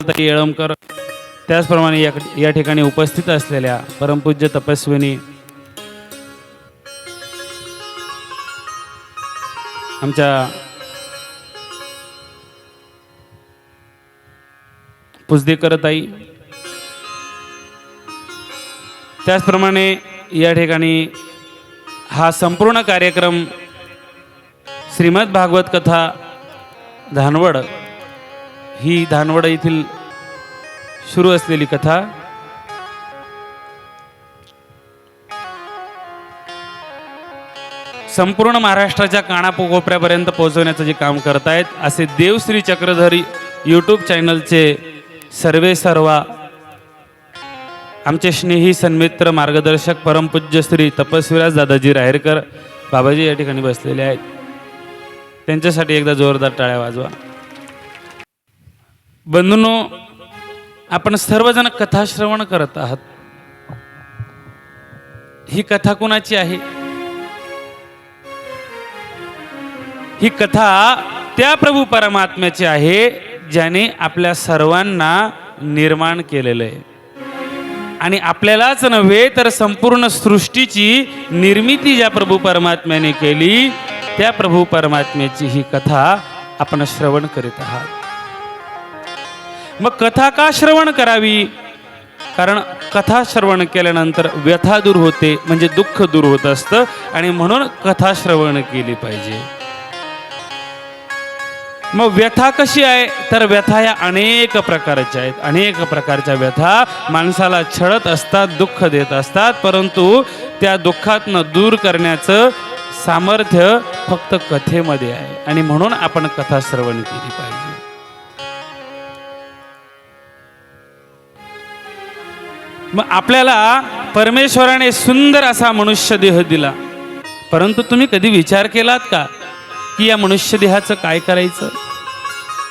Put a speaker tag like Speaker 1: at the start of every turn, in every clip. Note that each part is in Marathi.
Speaker 1: येळमकर त्याचप्रमाणे या या ठिकाणी उपस्थित असलेल्या परमपूज्य तपस्विनी आमच्या करत आई त्याचप्रमाणे या ठिकाणी हा संपूर्ण कार्यक्रम श्रीमद भागवत कथा धानवड ही धानवड येथील सुरू असलेली कथा. संपूर्ण महाराष्ट्राच्या कानाकोपऱ्यापर्यंत पोहोचवण्याचं जे काम करतायत असे देवश्री चक्रधरी यूट्यूब चॅनलचे सर्वे सर्वा आमचे स्नेही सन्मित्र मार्गदर्शक परमपूज्य श्री तपस्वीराज दादाजी राहेरकर बाबाजी या ठिकाणी बसलेले आहेत. त्यांच्यासाठी एकदा जोरदार टाळ्या वाजवा. बंधूनो आपण सर्वजण कथाश्रवण करत आहात. ही कथा कुणाची आहे? ही कथा त्या प्रभू परमात्म्याची आहे ज्याने आपल्या सर्वांना निर्माण केलेलं आहे. आणि आपल्यालाच नव्हे तर संपूर्ण सृष्टीची निर्मिती ज्या प्रभू परमात्म्याने केली त्या प्रभू परमात्म्याची ही कथा आपण श्रवण करीत आहात. मग कथा का श्रवण करावी? कारण कथा श्रवण केल्यानंतर व्यथा दूर होते म्हणजे दुःख दूर होत असतं आणि म्हणून कथा श्रवण केली पाहिजे. मग व्यथा कशी आहे? तर व्यथा या अनेक प्रकारच्या आहेत. अनेक प्रकारच्या व्यथा माणसाला छळत असतात दुःख देत असतात परंतु त्या दुःखातनं दूर करण्याचं सामर्थ्य फक्त कथेमध्ये आहे. आणि म्हणून आपण कथा श्रवण केली मग आपल्याला परमेश्वराने सुंदर असा मनुष्य देह दिला. परंतु तुम्ही कधी विचार केलात का की या मनुष्य देहाचं काय करायचं?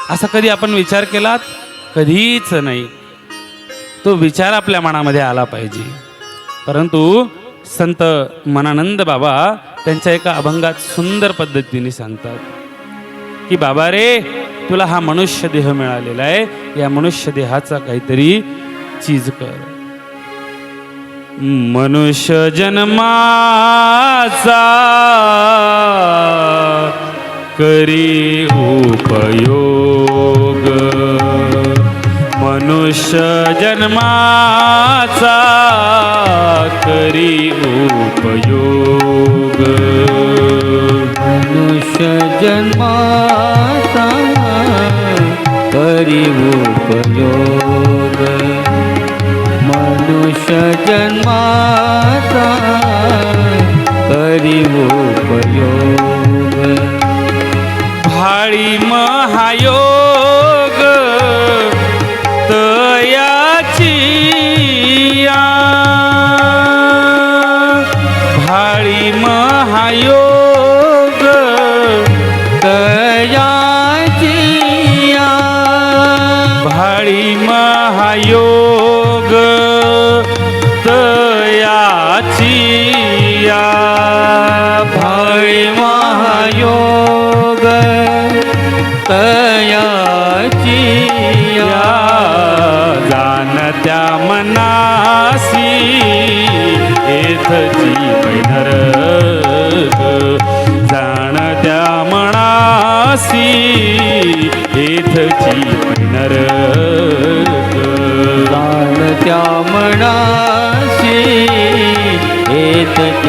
Speaker 1: असा कधी आपण विचार केलात? कधीच नाही. तो विचार आपल्या मनामध्ये आला पाहिजे. परंतु संत मनानंद बाबा त्यांच्या एका अभंगात सुंदर पद्धतीने सांगतात की बाबा रे तुला हा मनुष्य देह मिळालेला आहे. या मनुष्य देहाचा काहीतरी चीज कर. मनुष्य जन्माचा करी उपयोग. मनुष्य जन्माचा करी उपयोग.
Speaker 2: मनुष्य जन्माचा करी उपयोग. मनुष्य जन्माचा करी उपयोग
Speaker 1: मनासी येथची पैनर
Speaker 2: जाण त्या मनाशी निवड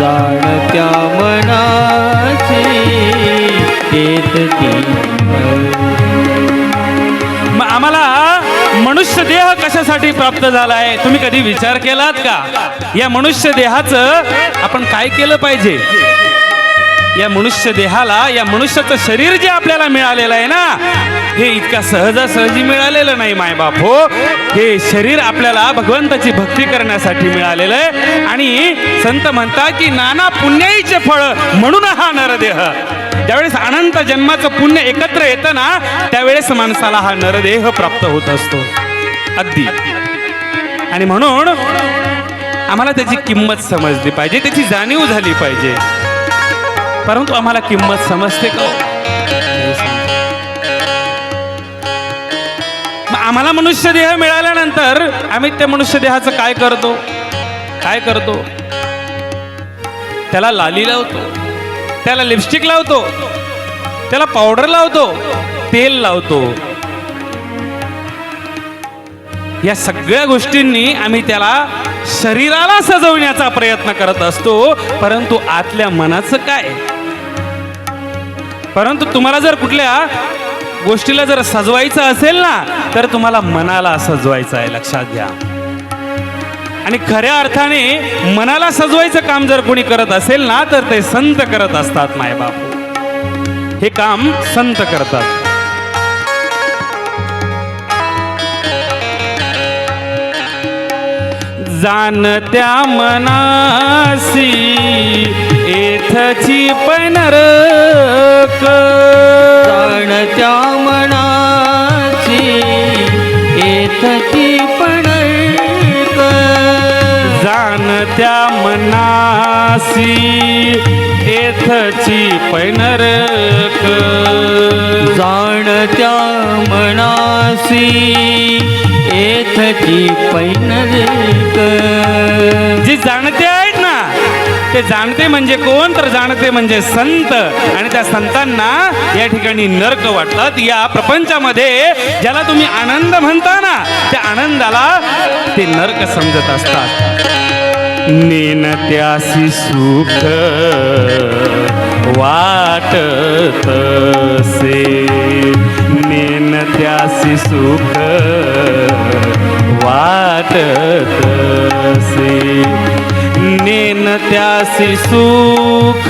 Speaker 2: जाण त्या मनाशी.
Speaker 1: मग आम्हाला मनुष्य देह कशासाठी प्राप्त झाला आहे तुम्ही कधी विचार केलात का? या मनुष्य देहाचं आपण काय केलं पाहिजे? या मनुष्य देहाला या मनुष्याचं शरीर जे आपल्याला मिळालेलं आहे ना हे इतका सहजासहजी मिळालेलं नाही मायबाप हो. हे शरीर आपल्याला भगवंताची भक्ती करण्यासाठी मिळालेलं आहे. आणि संत म्हणतात की नाना पुण्याईचे फळ म्हणून हा नरदेह. ज्यावेळेस अनंत जन्माचं पुण्य एकत्र येतं ना त्यावेळेस माणसाला हा नरदेह प्राप्त होत असतो. अगदी. आणि म्हणून आम्हाला त्याची किंमत समजली पाहिजे त्याची जाणीव झाली पाहिजे. परंतु आम्हाला किंमत समजते का? आम्हाला मनुष्य देह मिळाल्यानंतर आम्ही त्या मनुष्य देहाचं काय करतो? काय करतो? त्याला लाली लावतो. त्याला लिपस्टिक लावतो. त्याला पावडर लावतो. तेल लावतो. या सगळ्या गोष्टींनी आम्ही त्याला शरीराला सजवण्याचा प्रयत्न करत असतो परंतु आतल्या मनाचं काय? परंतु तुम्हाला जर कुठल्या गोष्टीला जर सजवायचं असेल ना तर तुम्हाला मनाला सजवायचं आहे लक्षात घ्या. आणि खऱ्या अर्थाने मनाला सजवायचं काम जर कोणी करत असेल ना तर ते संत करत असतात मायबापू हे काम संत करतात. जाणत्या मनासी एथची पनरक
Speaker 2: जाणत्या मनाची येथची पणक
Speaker 1: जाणत्या मनासी एथची पैनरक
Speaker 2: जाणत्या मनासी येथची पैनरक
Speaker 1: जे जाणते आहेत ना ते जाणते म्हणजे कोण? तर जाणते म्हणजे संत. आणि त्या संतांना या ठिकाणी नरक वाटतात. या प्रपंचामध्ये ज्याला तुम्ही आनंद म्हणता ना त्या आनंदाला ते नरक समजत असतात. नेन त्यासी सुख वाटत से नेन त्यासी सुख वाटत से नेन त्यासी सुख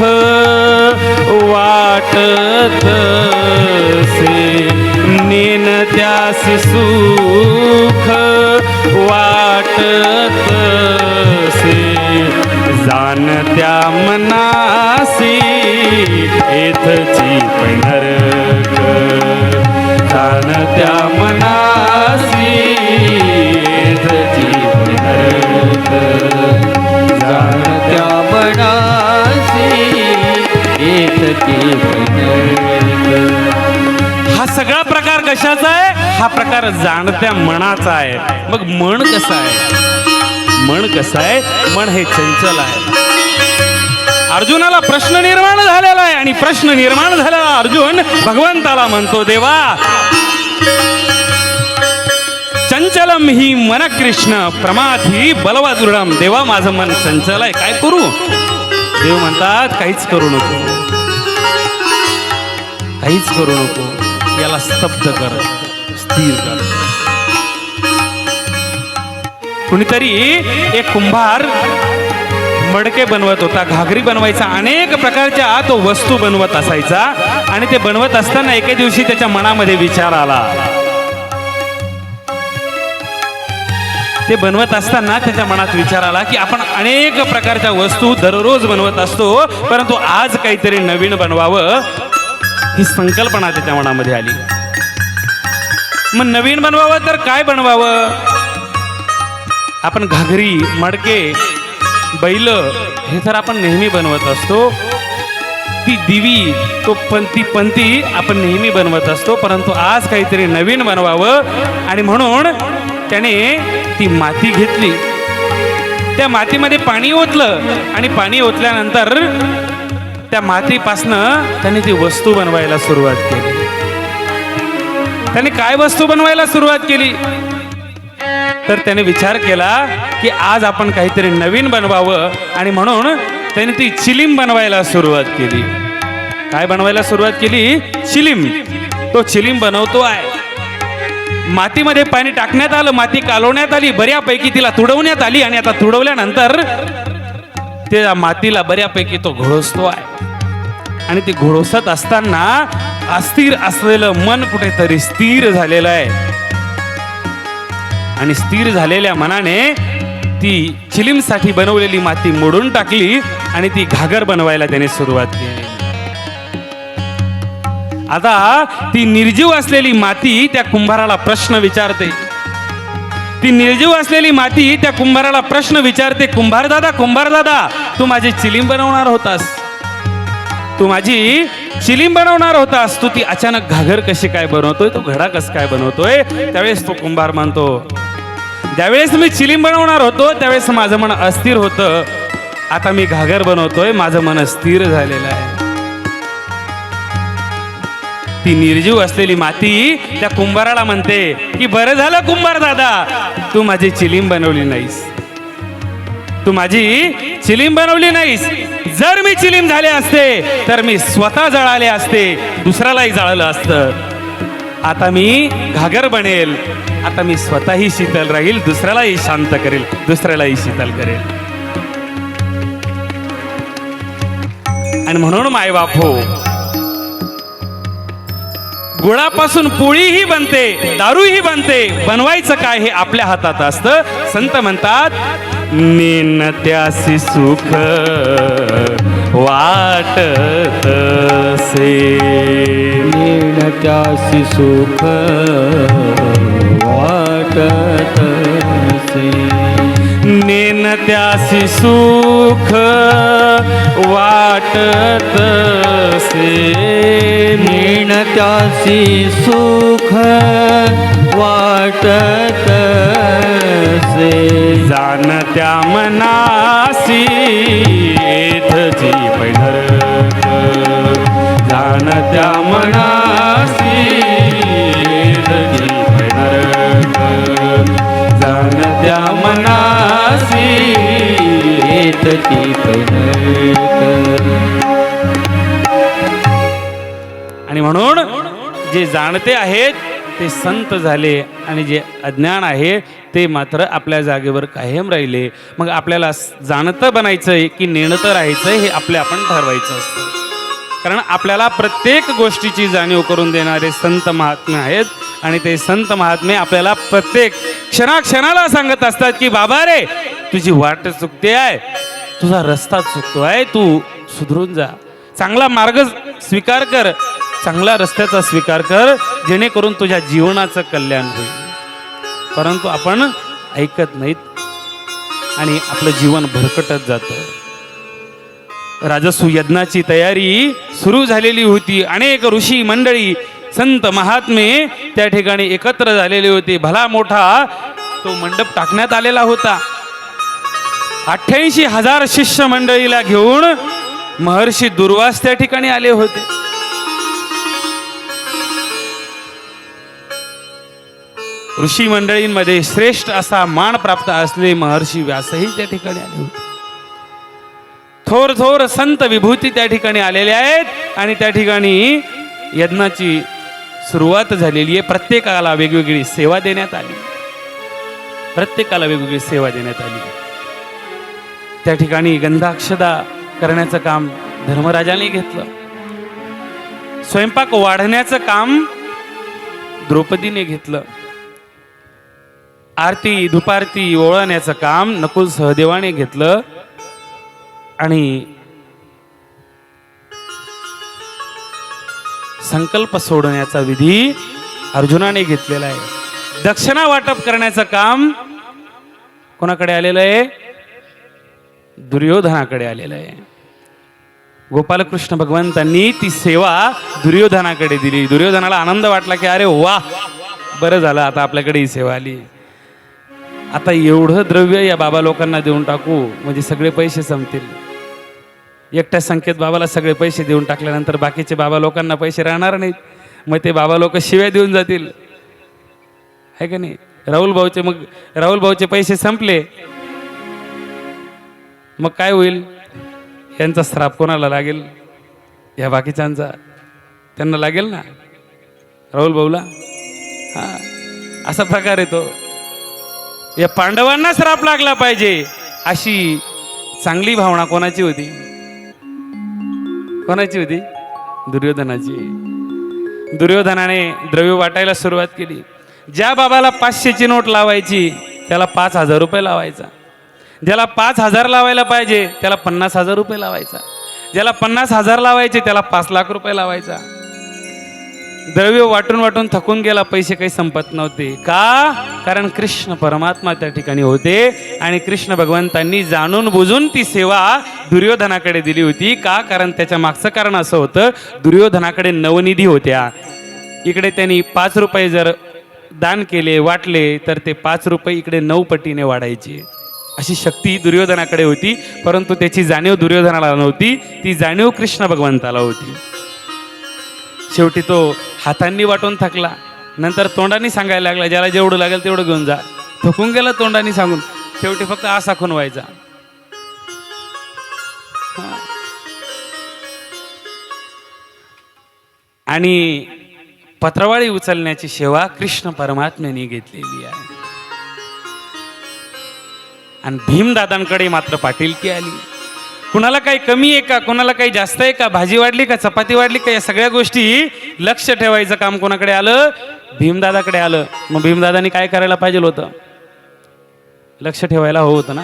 Speaker 1: वाटत से नेन त्यासी सुख वाटत से जाण त्या मनासी एथची पनरक जाण त्या मनासी
Speaker 2: जाणत्या बनासी
Speaker 1: हा सगळा प्रकार कशाचा आहे? हा प्रकार जाणत्या मनाचा आहे. मग मन कसं आहे? मन कसं आहे? मन हे चंचल आहे. अर्जुनाला प्रश्न निर्माण झालेला आहे आणि प्रश्न निर्माण झालेला अर्जुन भगवंताला म्हणतो देवा चंचलम ही मन कृष्ण प्रमाथी बलवा दृढम देवा माझं मन चंचल आहे काय करू? देव म्हणतात काहीच करू नको. काहीच करू नको. याला स्तब्ध कर स्थिर कर. कुणीतरी एक कुंभार मडके बनवत होता. घागरी बनवायचा. अनेक प्रकारच्या तो वस्तू बनवत असायचा. आणि ते बनवत असताना एके दिवशी त्याच्या मनामध्ये विचार आला. ते बनवत असताना त्याच्या मनात विचार आला की आपण अनेक प्रकारच्या वस्तू दररोज बनवत असतो परंतु आज काहीतरी नवीन बनवावं ही संकल्पना त्याच्या मनामध्ये आली. मग नवीन बनवावं तर काय बनवावं? आपण घागरी मडके बैल हे तर आपण नेहमी बनवत असतो. ती दिवी तो पण ती पंती आपण नेहमी बनवत असतो परंतु आज काहीतरी नवीन बनवावं आणि म्हणून त्याने ती माती घेतली. त्या मातीमध्ये पाणी ओतलं आणि पाणी ओतल्यानंतर त्या मातीपासनं त्याने ती वस्तू बनवायला सुरुवात केली. त्याने काय वस्तू बनवायला सुरुवात केली? तर त्याने विचार केला की आज आपण काहीतरी नवीन बनवावं आणि म्हणून त्याने ती चिलीम बनवायला सुरुवात केली. काय बनवायला सुरुवात केली? चिलीम. तो चिलीम बनवतो आहे. मातीमध्ये पाणी टाकण्यात आलं माती कालवण्यात आली बऱ्यापैकी तिला तुडवण्यात आली आणि आता तुडवल्यानंतर त्या मातीला बऱ्यापैकी तो घोळसतो आहे. आणि ते घोळसत असताना अस्थिर असलेलं मन कुठेतरी स्थिर झालेलं आहे. आणि स्थिर झालेल्या मनाने ती चिलीमसाठी बनवलेली माती मोडून टाकली आणि ती घागर बनवायला त्याने सुरुवात केली. आता ती निर्जीव असलेली माती त्या कुंभाराला प्रश्न विचारते. ती निर्जीव असलेली माती त्या कुंभाराला प्रश्न विचारते कुंभार दादा कुंभार दादा तू माझी चिलीम बनवणार होतास. तू माझी चिलीम बनवणार होतास. तू ती अचानक घागर कशी काय बनवतोय? तो घडा कस काय बनवतोय? त्यावेळेस तो कुंभार मानतो ज्यावेळेस मी चिलीम बनवणार होतो त्यावेळेस माझं मन अस्थिर होतं. आता मी घागर बनवतोय माझं मन स्थिर झालेलं आहे. ती निर्जीव असलेली माती त्या कुंभाराला म्हणते की बरं झालं कुंभार दादा तू माझी चिलीम बनवली नाहीस. तू माझी चिलीम बनवली नाहीस. जर मी चिलीम झाले असते तर मी स्वतः जळाले असते दुसऱ्यालाही जळालं असतं. आता मी घागर बनेल. आता मी स्वतःही शीतल राहील दुसऱ्यालाही शांत करेल दुसऱ्यालाही शीतल करेल. आणि म्हणून मायबाप हो गुळापासून पोळीही बनते दारूही बनते. बनवायचं काय हे आपल्या हातात असतं. संत म्हणतात नेन त्यासी सुख वाटत से
Speaker 2: नेन त्यासी सुख वाटत से
Speaker 1: नेन त्यासी सुख वाटत से
Speaker 2: नेन त्यासी सुख वाटत से
Speaker 1: जाणत्या मनासी येथ जीव नरक जाणत्या
Speaker 2: मना
Speaker 1: आणि म्हणून जे जाणते आहेत ते संत झाले आणि जे अज्ञान आहे ते मात्र आपल्या जागेवर कायम राहिले. मग आपल्याला जाणतं बनायचंय की नेणतं राहायचं हे आपले आपण ठरवायचं असतं. कारण आपल्याला प्रत्येक गोष्टीची जाणीव करून देणारे संत महात्मे आहेत आणि ते संत महात्मे आपल्याला प्रत्येक क्षणाक्षणाला सांगत असतात की बाबा रे तुझी वाट चुकते आहे. तुझा रस्ता चुकतो. आहे तू सुधरून जा. चांगला मार्ग स्वीकार कर. चांगला रस्त्याचा स्वीकार कर. जेणेकरून तुझ्या जीवनाचं कल्याण होईल. परंतु आपण ऐकत नाहीत आणि आपलं जीवन भरकटत जातं. राजसू यज्ञाची तयारी सुरू झालेली होती. अनेक ऋषी मंडळी संत महात्मे त्या ठिकाणी एकत्र झालेले होते. भला मोठा तो मंडप टाकण्यात आलेला होता. अठ्ठ्याऐंशी हजार शिष्य मंडळीला घेऊन महर्षी दुर्वास त्या ठिकाणी आले होते. ऋषी मंडळींमध्ये श्रेष्ठ असा मान प्राप्त असले महर्षी व्यासही त्या ठिकाणी आले होते. थोर थोर संत विभूती त्या ठिकाणी आलेले आहेत आणि त्या ठिकाणी यज्ञाची सुरुवात झालेली आहे. प्रत्येकाला वेगवेगळी सेवा देण्यात आली. प्रत्येकाला वेगवेगळी सेवा देण्यात आली. त्या ठिकाणी गंधाक्षदा करण्याचं काम धर्मराजाने घेतलं. स्वयंपाक वाढण्याचं काम द्रौपदीने घेतलं. आरती दुपारती ओळण्याचं काम नकुल सहदेवाने घेतलं. आणि संकल्प सोडण्याचा विधी अर्जुनाने घेतलेला आहे. दक्षिणा वाटप करण्याचं काम कोणाकडे आलेलं आहे? दुर्योधनाकडे आलेलं आहे. गोपालकृष्ण भगवंतांनी ती सेवा दुर्योधनाकडे दिली. दुर्योधनाला आनंद वाटला की अरे वा बरं झालं आता आपल्याकडे ही सेवा आली. आता एवढं द्रव्य या बाबा लोकांना देऊन टाकू म्हणजे सगळे पैसे संपतील. एकट्या संख्येत बाबाला सगळे पैसे देऊन टाकल्यानंतर बाकीचे बाबा लोकांना पैसे राहणार नाहीत. मग ते बाबा लोक शिव्या देऊन जातील. आहे का नाही? राहुल भाऊचे मग राहुल भाऊचे पैसे संपले. मग काय होईल? यांचा श्राप कोणाला लागेल? या बाकीच्यांचा. त्यांना लागेल ना? राहुल भाऊला? हा असा प्रकार येतो. या पांडवांना श्राप लागला पाहिजे अशी चांगली भावना कोणाची होती? कोणाची होती? दुर्योधनाची. दुर्योधनाने द्रव्य वाटायला सुरुवात केली. ज्या बाबाला पाचशेची नोट लावायची त्याला पाच हजार रुपये लावायचा. ज्याला पाच हजार लावायला पाहिजे त्याला पन्नास हजार रुपये लावायचा. ज्याला पन्नास हजार लावायचे त्याला पाच लाख रुपये लावायचा. द्रव्य वाटून वाटून थकून गेला पैसे काही संपत नव्हते. का? कारण कृष्ण परमात्मा त्या ठिकाणी होते आणि कृष्ण भगवंतांनी जाणून बुजून ती सेवा दुर्योधनाकडे दिली होती. का? कारण त्याच्या मागचं कारण असं होतं दुर्योधनाकडे नवनिधी होत्या. इकडे त्यांनी पाच रुपये जर दान केले वाटले तर ते पाच रुपये इकडे नऊ पटीने वाढायचे. अशी शक्ती दुर्योधनाकडे होती परंतु त्याची जाणीव दुर्योधनाला नव्हती. ती जाणीव कृष्ण भगवंताला होती. शेवटी तो हातांनी वाटून थकला. नंतर तोंडाने सांगायला लागला ज्याला जेवढं लागेल तेवढं घेऊन जा. थकून गेला तोंडाने सांगून. शेवटी फक्त असा खून व्हायचा. आणि पत्रवाळी उचलण्याची सेवा कृष्ण परमात्म्याने घेतलेली आहे. आणि भीमदादांकडे मात्र पाटीलकी आली. कुणाला काही कमी आहे का? कुणाला काही जास्त आहे का? भाजी वाढली का? चपाती वाढली का? या सगळ्या गोष्टी लक्ष ठेवायचं काम कोणाकडे आलं? भीमदादाकडे आलं. मग भीमदादानी काय करायला पाहिजे होतं? लक्ष ठेवायला हवं होतं ना.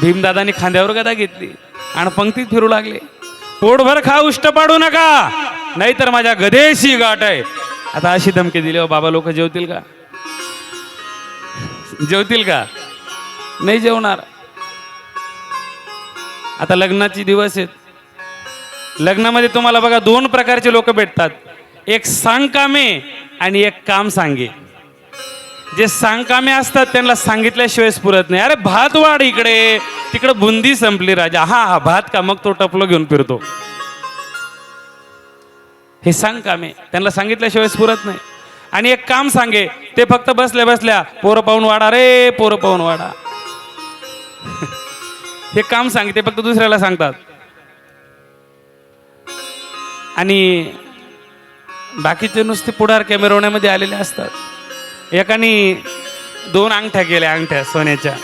Speaker 1: भीमदादानी खांद्यावर गदा घेतली आणि पंक्तीत फिरू लागले. पोटभर खा उष्ट पाडू नका. नाहीतर माझ्या गदेशी गाठ आहे. आता अशी धमकी दिली "अहो, बाबा लोक जेवतील का? जेवतील का? नाही जेवणार. आता लग्नाचे दिवस आहेत. लग्नामध्ये तुम्हाला बघा दोन प्रकारचे लोक भेटतात. एक सांगकामे आणि एक काम सांगे जे सांगकामे असतात त्यांना सांगितल्याशिवाय पुरत नाही. अरे भात वाढ इकडे. तिकडे बुंदी संपली राजा. हा हा भात का? मग तो टपलो घेऊन फिरतो. हे सांग कामे त्यांना सांगितल्याशिवाय पुरत नाही. आणि एक काम सांगे ते फक्त बसल्या बसल्या पोरं पाहून वाडा रे पोरं पाहून वाडा. हे काम सांगते फक्त दुसऱ्याला सांगतात. आणि बाकीचे नुसते पुढार कॅमेरवण्यामध्ये आलेले असतात. एकाने दोन अंगठ्या केल्या अंगठ्या सोन्याच्या.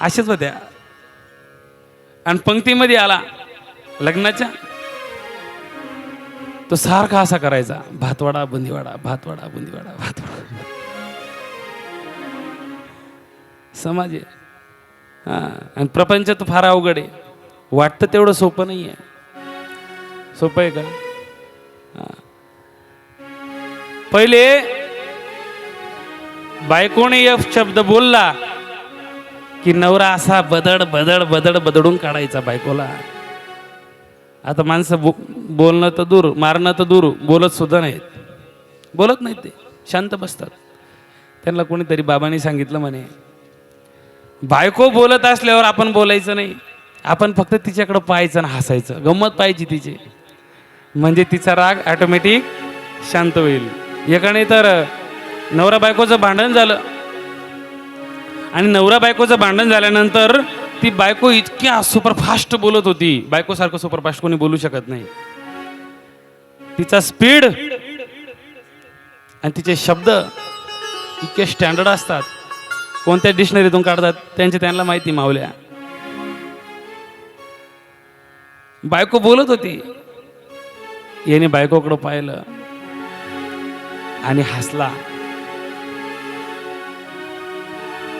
Speaker 1: अशाच होत्या. आणि पंक्तीमध्ये आला लग्नाच्या. तो सारखा असा करायचा भातवाडा बुंदीवाडा भातवाडा बुंदीवाडा भातवाडा. समाज आहे. हा. आणि प्रपंच तर फार अवघड आहे. वाटतं तेवढं सोपं नाही आहे सोपं आहे का? हा. पहिले बायकोने एफ शब्द बोलला की नवरा असा बदड बदड बदड बदडून काढायचा बायकोला. आता माणसं बो बोलणं तर दूर मारणं तर दूर बोलत सुद्धा नाहीत. बोलत नाहीत ते. शांत बसतात. त्यांना कोणीतरी बाबांनी सांगितलं म्हणे बायको बोलत असल्यावर आपण बोलायचं नाही. आपण फक्त तिच्याकडं पाहायचं आणि हसायचं. गंमत पाहायची तिची. म्हणजे तिचा राग ऑटोमॅटिक शांत होईल. एकाने तर नवरा बायकोचं भांडण झालं. आणि नवरा बायकोचं भांडण झाल्यानंतर ती बायको इतक्या सुपरफास्ट बोलत होती. बायकोसारखं सुपरफास्ट कोणी बोलू शकत नाही. तिचा स्पीड आणि तिचे शब्द इतके स्टँडर्ड असतात. कोणत्या डिक्शनरीतून काढतात त्यांची त्यांना माहिती मावल्या. बायको बोलत होती. याने बायकोकडं पाहिलं आणि हसला.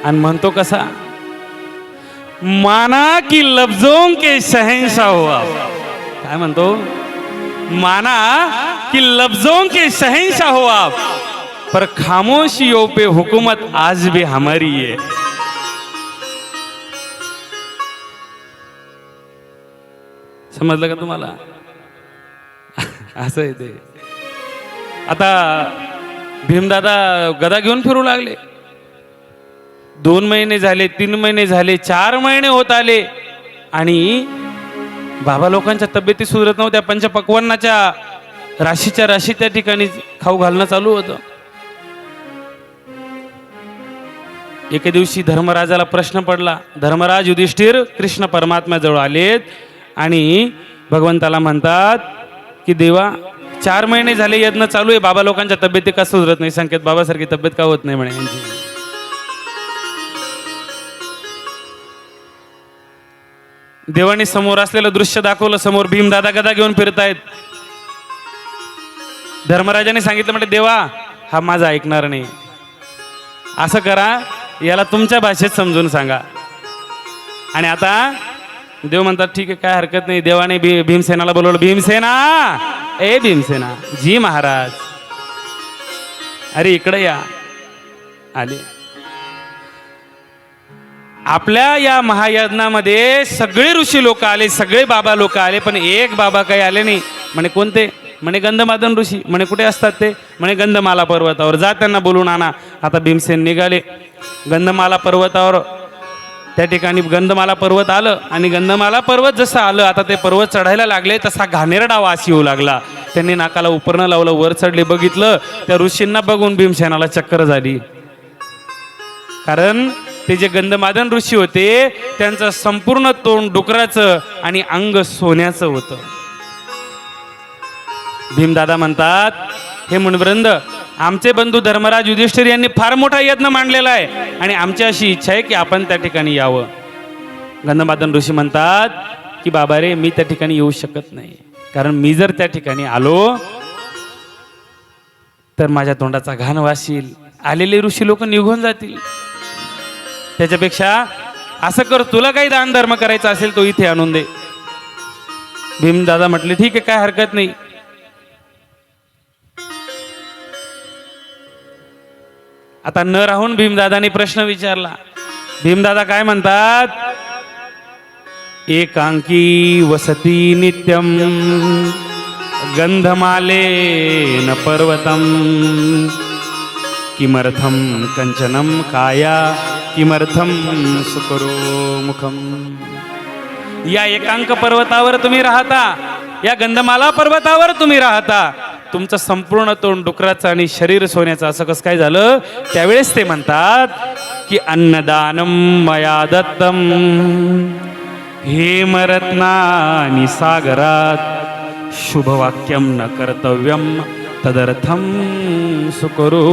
Speaker 1: आणि म्हणतो कसा माना की लफ्जों के शहनशाह हो काय म्हणतो? माना कि लफ्जों के शहनशाह हो आप पर खामोशियों पे हुकूमत आज भी हमारी है। समजलं का तुम्हाला? असं आहे ते. आता भीमदादा गदा घेऊन फिरू लागले. दोन महिने झाले तीन महिने झाले चार महिने होत आले आणि बाबा लोकांच्या तब्येती सुधरत नव्हत्या. पंचपक्वांनाच्या राशीच्या राशी त्या ठिकाणी खाऊ घालणं चालू होतं. एके दिवशी धर्मराजाला प्रश्न पडला धर्मराज युधिष्ठिर कृष्ण परमात्म्याजवळ आलेत? आणि भगवंताला म्हणतात की देवा चार महिने झाले यज्ञ चालू आहे बाबा लोकांच्या तब्येती का सुधरत नाही? संकेत बाबासारखी तब्येत का होत नाही? म्हणे यांची. देवाने समोर असलेलं दृश्य दाखवलं समोर भीम दादा गदा घेऊन फिरतायत. धर्मराजाने सांगितलं म्हणजे देवा हा माझा ऐकणार नाही. असं करा याला तुमच्या भाषेत समजून सांगा. आणि आता देव म्हणतात ठीक आहे काय हरकत नाही. देवाने भी भीमसेनाला बोलवलं. भीमसेना! ए भीमसेना! जी महाराज! अरे इकडे या. आले. आपल्या या महायज्ञामध्ये सगळे ऋषी लोक आले सगळे बाबा लोक आले पण एक बाबा काही आले नाही. म्हणे कोणते? म्हणे गंधमादन ऋषी. म्हणे कुठे असतात ते? म्हणे गंधमाला पर्वतावर. जा त्यांना बोलून आणा आता भीमसेन निघाले. गंधमाला पर्वतावर त्या ठिकाणी गंधमाला पर्वत आलं आणि गंधमाला पर्वत जसं आलं आता ते पर्वत चढायला लागले तसा घाणेरडा वास येऊ लागला. त्यांनी नाकाला उपरणं लावलं वर चढले बघितलं त्या ऋषींना बघून भीमसेनाला चक्कर झाली. कारण ते जे गंधमादन ऋषी होते त्यांचं संपूर्ण तोंड डुकराचं आणि अंग सोन्याचं होतं. भीमदादा म्हणतात हे मुनवृंद आमचे बंधू धर्मराज युधिष्ठिर यांनी फार मोठा यत्न मांडलेला आहे आणि आमची अशी इच्छा आहे की आपण त्या ठिकाणी यावं. गंधमादन ऋषी म्हणतात की बाबा रे मी त्या ठिकाणी येऊ शकत नाही. कारण मी जर त्या ठिकाणी आलो तर माझ्या तोंडाचा घाण वाशील. आलेले ऋषी लोक निघून जातील. त्याच्यापेक्षा असं कर तुला काही दान धर्म करायचा असेल तो इथे आणून दे. भीमदादा म्हटले ठीक आहे काय हरकत नाही. आता न राहून भीमदादानी प्रश्न विचारला. भीमदादा काय म्हणतात? एकांकी वसती नित्यम गंधमाले न पर्वतम किमर्थम कंचनम काया किमर्थम सुकरो मुखम या एकांक पर्वतावर तुम्ही राहता या गंधमाला पर्वतावर तुम्ही राहता तुमचं संपूर्ण तोंड डुकराचं आणि शरीर सोन्याचं असं कसं काय झालं? त्यावेळेस ते म्हणतात की अन्नदानम मया दत्तम हेमरत्नानि सागरात शुभवाक्यम न कर्तव्यम तदर्थम सुकरो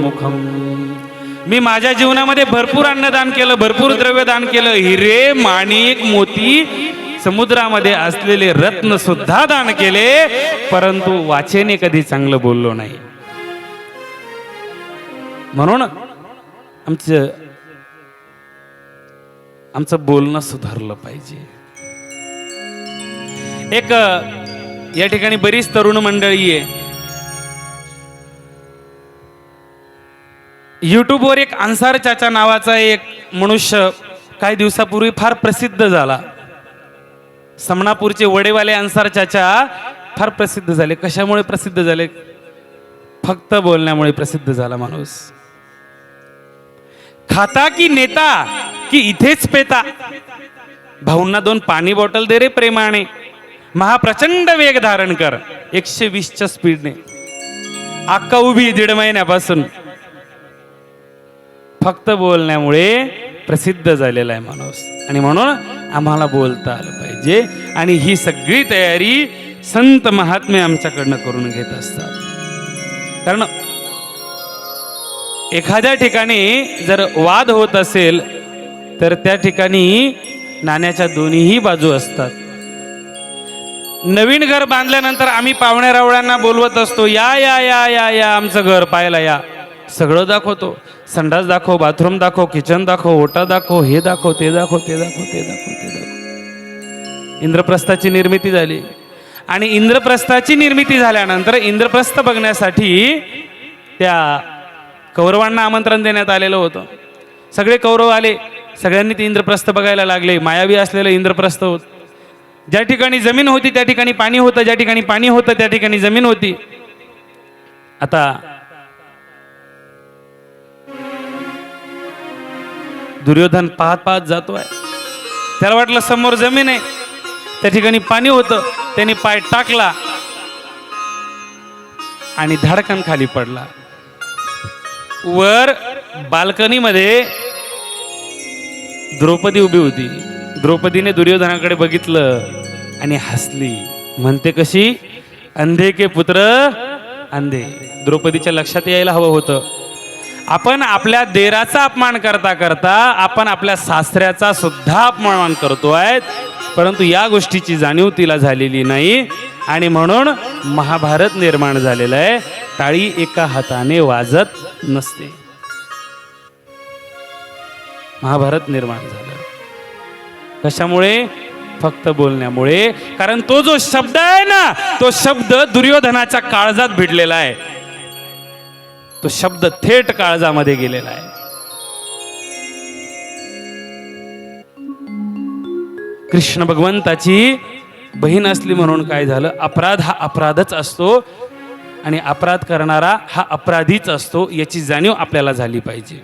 Speaker 1: मुखम। मी माझ्या जीवनामध्ये भरपूर अन्नदान केलं भरपूर द्रव्यदान केलं. हिरे माणिक मोती समुद्रामध्ये असलेले रत्न सुद्धा दान केले परंतु वाचेने कधी चांगलं बोललो नाही. म्हणून आमचं आमचं बोलणं सुधारलं पाहिजे. एक या ठिकाणी बरीच तरुण मंडळी आहे. युट्यूबवर एक अन्सार चाचा नावाचा एक मनुष्य काही दिवसापूर्वी फार प्रसिद्ध झाला. समणापूरचे वडेवाले अन्सार चाचा फार प्रसिद्ध झाले. कशामुळे प्रसिद्ध झाले? फक्त बोलण्यामुळे प्रसिद्ध झाला माणूस. खाता की नेता की इथेच पेता? भाऊंना दोन पाणी बॉटल दे रे प्रेमाने. महाप्रचंड वेग धारण कर. एकशे वीसच्या स्पीडने. अक्का उभी दीड महिन्यापासून. फक्त बोलण्यामुळे प्रसिद्ध झालेला आहे माणूस. आणि म्हणून आम्हाला बोलता आलं पाहिजे. आणि ही सगळी तयारी संत महात्मे आमच्याकडनं करून घेत असतात. कारण एखाद्या ठिकाणी जर वाद होत असेल तर त्या ठिकाणी नाण्याच्या दोन्हीही बाजू असतात. नवीन घर बांधल्यानंतर आम्ही पाहुण्या रावळ्यांना बोलवत असतो या या या या या आमचं घर पाहायला या. सगळं दाखवतो. संडास दाखव बाथरूम दाखव किचन दाखव ओटा दाखव हे दाखव ते दाखव ते दाखव ते दाखव ते दाखव. इंद्रप्रस्थाची निर्मिती झाली. आणि इंद्रप्रस्थाची निर्मिती झाल्यानंतर इंद्रप्रस्थ बघण्यासाठी त्या कौरवांना आमंत्रण देण्यात आलेलं होतं. सगळे कौरव आले. सगळ्यांनी ते इंद्रप्रस्थ बघायला लागले. मायावी असलेलं इंद्रप्रस्थ होत. ज्या ठिकाणी जमीन होती त्या ठिकाणी पाणी होतं. ज्या ठिकाणी पाणी होतं त्या ठिकाणी जमीन होती. आता दुर्योधन पाहत पाहत जातोय. त्याला वाटलं समोर जमीन आहे. त्या ठिकाणी पाणी होतं. त्याने पाय टाकला. आणि धडकन खाली पडला. वर बाल्कनीमध्ये द्रौपदी उभी होती. द्रौपदीने दुर्योधनाकडे बघितलं आणि हसली. म्हणते कशी? अंधे के पुत्र अंधे. द्रौपदीच्या लक्षात यायला हवं होतं. आपण आपल्या देराचा अपमान करता करता आपण आपल्या सासऱ्याचा सुद्धा अपमान आहेत. परंतु या गोष्टीची जाणीव तिला झालेली नाही. आणि म्हणून महाभारत निर्माण झालेलं आहे. टाळी एका हाताने वाजत नसते. महाभारत निर्माण झालं. कशामुळे? फक्त बोलण्यामुळे. कारण तो जो शब्द आहे ना तो शब्द दुर्योधनाच्या काळजात भिडलेला आहे. तो शब्द थेट काळजामध्ये गेलेला आहे. कृष्ण भगवंताची बहीण असली म्हणून काय झालं? अपराध हा अपराधच असतो आणि अपराध करणारा हा अपराधीच असतो याची जाणीव आपल्याला झाली पाहिजे.